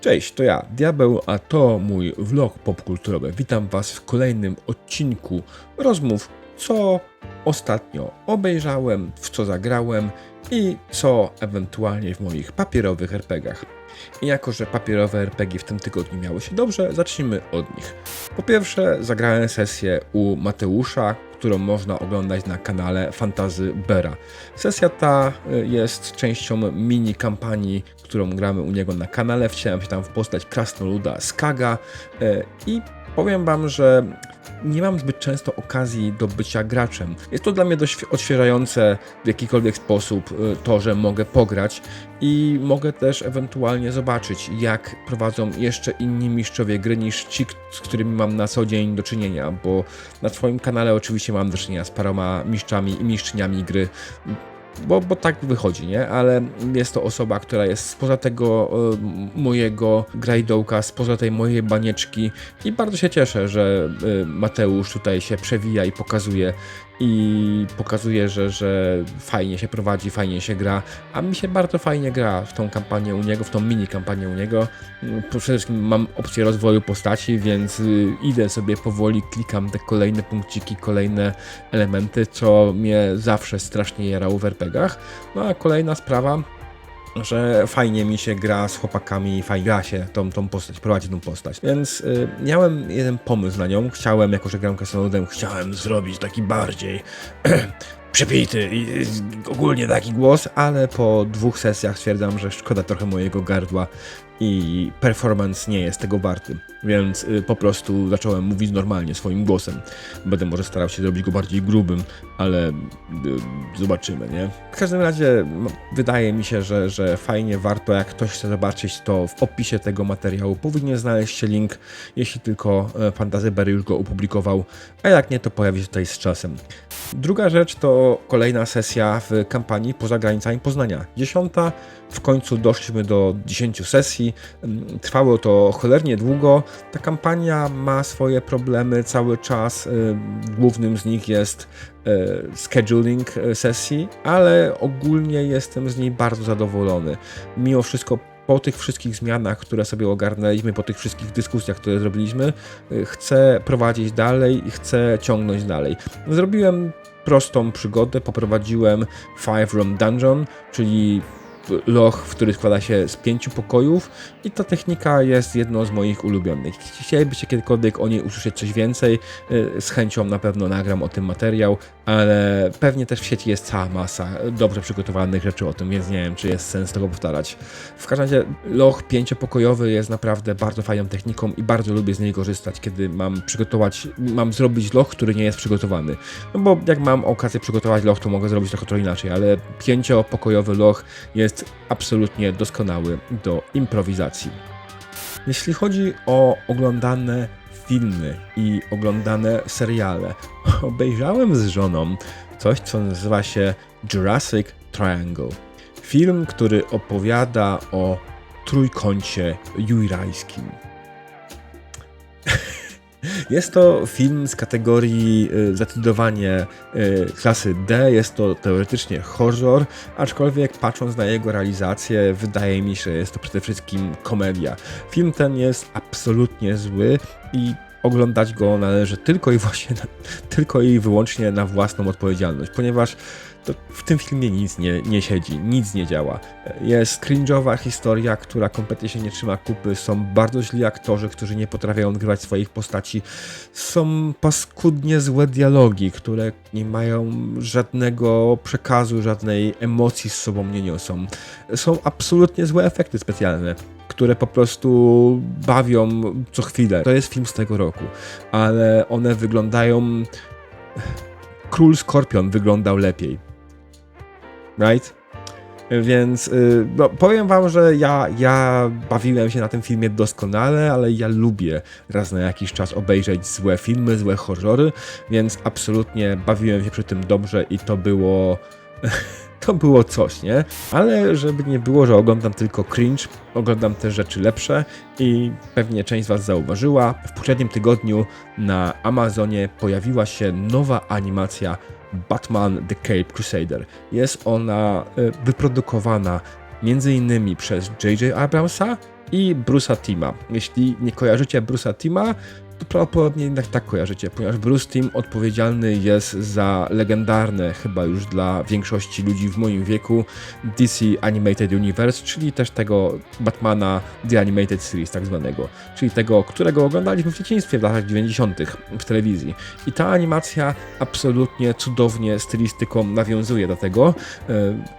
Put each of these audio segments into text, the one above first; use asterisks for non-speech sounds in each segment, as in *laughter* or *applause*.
Cześć, to ja, Diabeł, a to mój vlog popkulturowy. Witam Was w kolejnym odcinku rozmów, co ostatnio obejrzałem, w co zagrałem i co ewentualnie w moich papierowych RPGach. I jako, że papierowe RPG w tym tygodniu miały się dobrze, zacznijmy od nich. Po pierwsze, zagrałem sesję u Mateusza, którą można oglądać na kanale Fantazy Bera. Sesja ta y, jest częścią mini kampanii, którą gramy u niego na kanale. Wciąłem się tam w postać krasnoluda Skaga y, i powiem wam, że nie mam zbyt często okazji do bycia graczem. Jest to dla mnie dość odświeżające w jakikolwiek sposób y, to, że mogę pograć i mogę też ewentualnie zobaczyć, jak prowadzą jeszcze inni mistrzowie gry niż ci, z którymi mam na co dzień do czynienia, bo na swoim kanale oczywiście mam do czynienia z paroma mistrzami i mistrzyniami gry bo, bo tak wychodzi, nie? Ale jest to osoba, która jest spoza tego y, mojego grajdołka, spoza tej mojej banieczki i bardzo się cieszę, że y, Mateusz tutaj się przewija i pokazuje i pokazuje, że, że fajnie się prowadzi, fajnie się gra, a mi się bardzo fajnie gra w tą kampanię u niego, w tą mini kampanię u niego. Przede wszystkim mam opcję rozwoju postaci, więc y, idę sobie powoli, klikam te kolejne punkciki, kolejne elementy, co mnie zawsze strasznie jarało w RPGach. No a kolejna sprawa, że fajnie mi się gra z chłopakami, fajnie gra się tą, tą postać, prowadzi tą postać. Więc y, miałem jeden pomysł na nią. Chciałem, jako że gram krasnoludem, chciałem zrobić taki bardziej *clears throat* przepity i ogólnie taki głos, ale po dwóch sesjach stwierdzam, że szkoda trochę mojego gardła i performance nie jest tego warty. Więc y, po prostu zacząłem mówić normalnie, swoim głosem. Będę może starał się zrobić go bardziej grubym, ale y, zobaczymy, nie? W każdym razie wydaje mi się, że, że fajnie warto, jak ktoś chce zobaczyć, to w opisie tego materiału powinien znaleźć się link, jeśli tylko e, Fantasy Berry już go opublikował, a jak nie, to pojawi się tutaj z czasem. Druga rzecz to kolejna sesja w kampanii poza granicami Poznania. Dziesiąta, w końcu doszliśmy do 10 sesji. Mm, Trwało to cholernie długo. Ta kampania ma swoje problemy cały czas. y, Głównym z nich jest y, scheduling y, sesji, ale ogólnie jestem z niej bardzo zadowolony. Mimo wszystko po tych wszystkich zmianach, które sobie ogarnęliśmy, po tych wszystkich dyskusjach, które zrobiliśmy, chcę prowadzić dalej i chcę ciągnąć dalej. Zrobiłem prostą przygodę, poprowadziłem Five Room Dungeon, czyli loch, w który składa się z pięciu pokojów i ta technika jest jedną z moich ulubionych. Jeśli chcielibyście kiedykolwiek o niej usłyszeć coś więcej, y, z chęcią na pewno nagram o tym materiał, ale pewnie też w sieci jest cała masa dobrze przygotowanych rzeczy o tym, więc nie wiem, czy jest sens tego powtarzać. W każdym razie loch pięciopokojowy jest naprawdę bardzo fajną techniką i bardzo lubię z niej korzystać, kiedy mam przygotować, mam zrobić loch, który nie jest przygotowany. No bo jak mam okazję przygotować loch, to mogę zrobić trochę to inaczej, ale pięciopokojowy loch jest absolutnie doskonały do improwizacji. Jeśli chodzi o oglądane filmy i oglądane seriale, *laughs* obejrzałem z żoną coś, co nazywa się Jurassic Triangle. Film, który opowiada o trójkącie jurajskim. Jest to film z kategorii y, zdecydowanie y, klasy D. Jest to teoretycznie horror, aczkolwiek patrząc na jego realizację, wydaje mi się, że jest to przede wszystkim komedia. Film ten jest absolutnie zły i oglądać go należy tylko i właśnie, tylko i wyłącznie na własną odpowiedzialność, ponieważ to w tym filmie nic nie, nie siedzi, nic nie działa. Jest cringe'owa historia, która kompletnie się nie trzyma kupy, są bardzo źli aktorzy, którzy nie potrafią odgrywać swoich postaci, są paskudnie złe dialogi, które nie mają żadnego przekazu, żadnej emocji z sobą nie niosą. Są absolutnie złe efekty specjalne które po prostu bawią co chwilę. To jest film z tego roku, ale one wyglądają. Król Skorpion wyglądał lepiej. Right? Więc y, no, powiem wam, że ja, ja bawiłem się na tym filmie doskonale, ale ja lubię raz na jakiś czas obejrzeć złe filmy, złe horrory, więc absolutnie bawiłem się przy tym dobrze i to było. *laughs* *laughs* To było coś, nie? Ale żeby nie było, że oglądam tylko cringe, oglądam też rzeczy lepsze i pewnie część z Was zauważyła. W poprzednim tygodniu na Amazonie pojawiła się nowa animacja Batman The Cape Crusader. Jest ona y, wyprodukowana innymi przez J.J. Abramsa i Bruce'a Tima. Jeśli nie kojarzycie Bruce'a Tima, prawdopodobnie jednak tak kojarzycie, ponieważ Bruce Timm odpowiedzialny jest za legendarne, chyba już dla większości ludzi w moim wieku, DC Animated Universe, czyli też tego Batmana The Animated Series tak zwanego, czyli tego, którego oglądaliśmy w dzieciństwie w latach 90. w telewizji. I ta animacja absolutnie cudownie stylistyką nawiązuje do tego, e,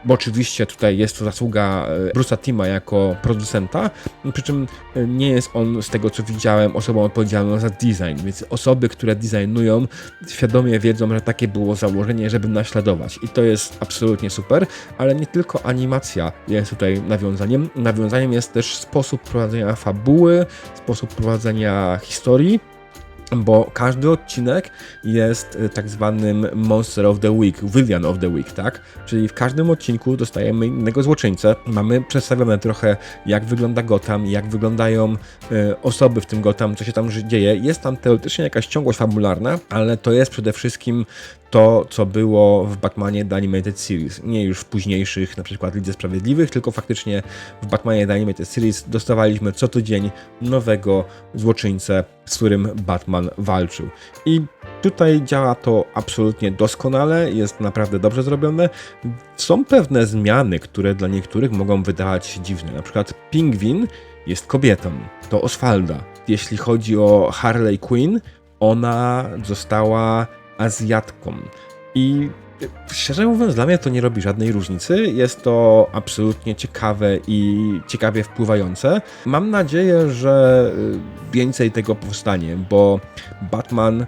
bo oczywiście tutaj jest to zasługa e, Bruce'a Tima jako producenta, przy czym e, nie jest on z tego co widziałem osobą odpowiedzialną za design, więc osoby, które designują, świadomie wiedzą, że takie było założenie, żeby naśladować. I to jest absolutnie super, ale nie tylko animacja jest tutaj nawiązaniem. Nawiązaniem jest też sposób prowadzenia fabuły, sposób prowadzenia historii bo każdy odcinek jest y, tak zwanym Monster of the Week, Villain of the Week, tak? Czyli w każdym odcinku dostajemy innego złoczyńcę. Mamy przedstawione trochę, jak wygląda Gotham, jak wyglądają y, osoby w tym Gotham, co się tam dzieje. Jest tam teoretycznie jakaś ciągłość fabularna, ale to jest przede wszystkim to, co było w Batmanie The Animated Series. Nie już w późniejszych, na przykład Lidze Sprawiedliwych, tylko faktycznie w Batmanie The Animated Series dostawaliśmy co tydzień nowego złoczyńcę, z którym Batman walczył. I tutaj działa to absolutnie doskonale, jest naprawdę dobrze zrobione. Są pewne zmiany, które dla niektórych mogą wydawać się dziwne. Na przykład Pingwin jest kobietą, to Oswalda. Jeśli chodzi o Harley Quinn, ona została Azjatką. I szczerze mówiąc, dla mnie to nie robi żadnej różnicy. Jest to absolutnie ciekawe i ciekawie wpływające. Mam nadzieję, że y, więcej tego powstanie, bo Batman y,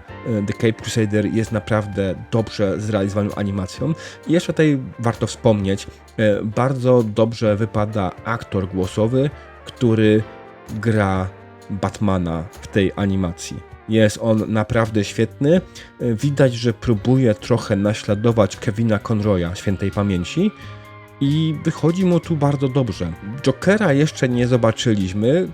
The Cape Crusader jest naprawdę dobrze zrealizowaną animacją. I jeszcze tutaj warto wspomnieć, bardzo dobrze wypada aktor głosowy, który gra Batmana w tej animacji. Jest on naprawdę świetny. Widać, że próbuje trochę naśladować Kevina Conroya świętej pamięci i wychodzi mu tu bardzo dobrze. Jokera jeszcze nie zobaczyliśmy.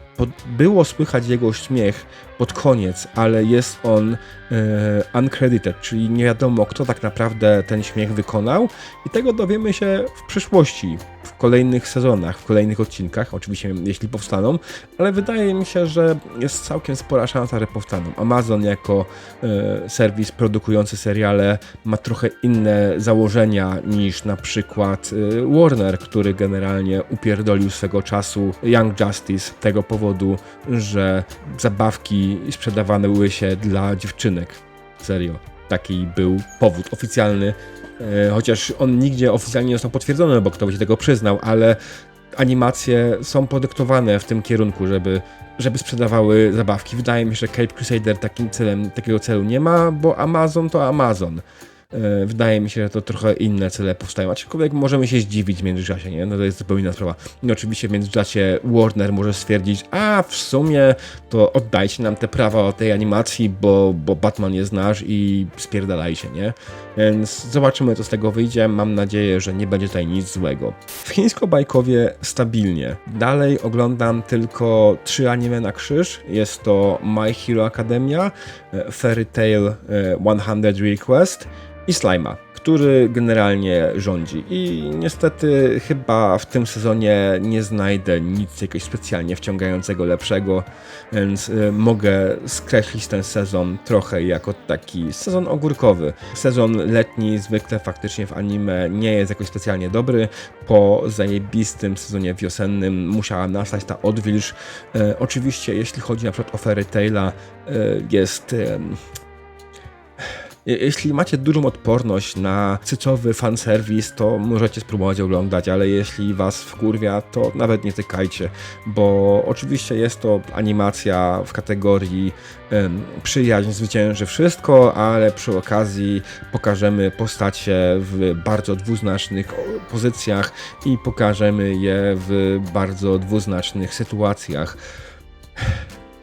Było słychać jego śmiech pod koniec, ale jest on e, uncredited, czyli nie wiadomo, kto tak naprawdę ten śmiech wykonał. I tego dowiemy się w przyszłości, kolejnych sezonach, w kolejnych odcinkach, oczywiście jeśli powstaną, ale wydaje mi się, że jest całkiem spora szansa, że powstaną. Amazon jako e, serwis produkujący seriale ma trochę inne założenia niż na przykład e, Warner, który generalnie upierdolił swego czasu Young Justice z tego powodu, że zabawki sprzedawane były się dla dziewczynek. Serio. Taki był powód oficjalny, chociaż on nigdzie oficjalnie nie został potwierdzony, bo kto by się tego przyznał, ale animacje są podyktowane w tym kierunku, żeby, żeby sprzedawały zabawki. Wydaje mi się, że Cape Crusader takim celem, takiego celu nie ma, bo Amazon to Amazon. E, wydaje mi się, że to trochę inne cele powstają. Aczkolwiek możemy się zdziwić w międzyczasie, nie? No to jest zupełnie inna sprawa. I oczywiście w międzyczasie Warner może stwierdzić, a w sumie to oddajcie nam te prawa o tej animacji, bo, bo Batman jest nasz i spierdalajcie, nie? Więc zobaczymy, co z tego wyjdzie. Mam nadzieję, że nie będzie tutaj nic złego. W chińsko-bajkowie stabilnie. Dalej oglądam tylko trzy anime na krzyż. Jest to My Hero Academia, e, Fairy Tail 100 e, Request i Slima, który generalnie rządzi. I niestety chyba w tym sezonie nie znajdę nic jakiegoś specjalnie wciągającego lepszego, więc y, mogę skreślić ten sezon trochę jako taki sezon ogórkowy. Sezon letni zwykle faktycznie w anime nie jest jakoś specjalnie dobry. Po zajebistym sezonie wiosennym musiała nastać ta odwilż. E, oczywiście jeśli chodzi na przykład o Fairy Taila, e, jest... E, jeśli macie dużą odporność na cycowy fanserwis, to możecie spróbować oglądać, ale jeśli was wkurwia, to nawet nie tykajcie, bo oczywiście jest to animacja w kategorii um, przyjaźń zwycięży wszystko, ale przy okazji pokażemy postacie w bardzo dwuznacznych pozycjach i pokażemy je w bardzo dwuznacznych sytuacjach.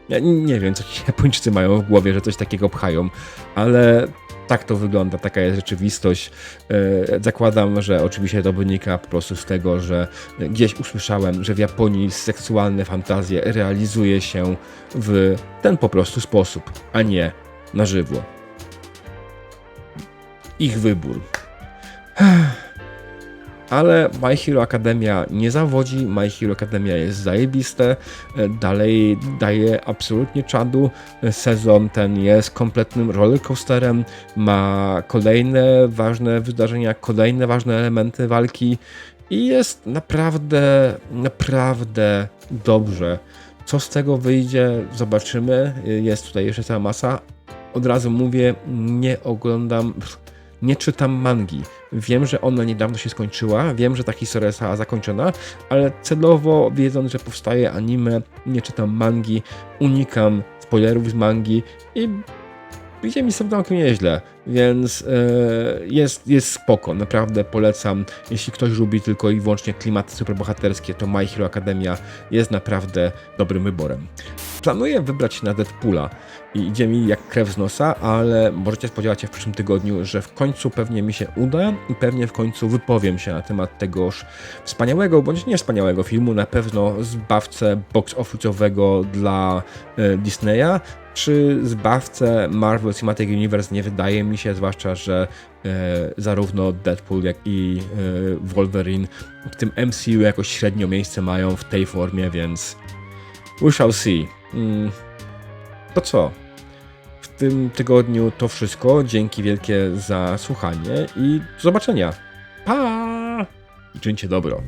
Ja nie wiem, co ci *laughs* Japończycy mają w głowie, że coś takiego pchają, ale tak to wygląda, taka jest rzeczywistość. E, zakładam, że oczywiście to wynika po prostu z tego, że gdzieś usłyszałem, że w Japonii seksualne fantazje realizuje się w ten po prostu sposób, a nie na żywo. Ich wybór. Ale My Hero Academia nie zawodzi, My Hero Academia jest zajebiste, e, dalej daje absolutnie czadu, sezon ten jest kompletnym rollercoasterem, ma kolejne ważne wydarzenia, kolejne ważne elementy walki i jest naprawdę, naprawdę dobrze. Co z tego wyjdzie, zobaczymy. Jest tutaj jeszcze cała masa. Od razu mówię, nie oglądam, nie czytam mangi. Wiem, że ona niedawno się skończyła, wiem, że ta historia została zakończona, ale celowo, wiedząc, że powstaje anime, nie czytam mangi, unikam spoilerów z mangi i idzie mi tym całkiem nieźle, więc e, jest, jest spoko, naprawdę polecam. Jeśli ktoś lubi tylko i wyłącznie klimaty superbohaterskie, to My Hero Academia jest naprawdę dobrym wyborem. Planuję wybrać się na Deadpoola i idzie mi jak krew z nosa, ale możecie spodziewać się w przyszłym tygodniu, że w końcu pewnie mi się uda i pewnie w końcu wypowiem się na temat tegoż wspaniałego, bądź niewspaniałego filmu, na pewno zbawcę box office'owego dla e, Disneya, czy zbawcę Marvel Cinematic Universe nie wydaje mi się, zwłaszcza, że e, zarówno Deadpool, jak i e, Wolverine w tym MCU jakoś średnio miejsce mają w tej formie, więc we shall see. Mm, to co? W tym tygodniu to wszystko. Dzięki wielkie za słuchanie i do zobaczenia. Pa! Czyńcie dobro.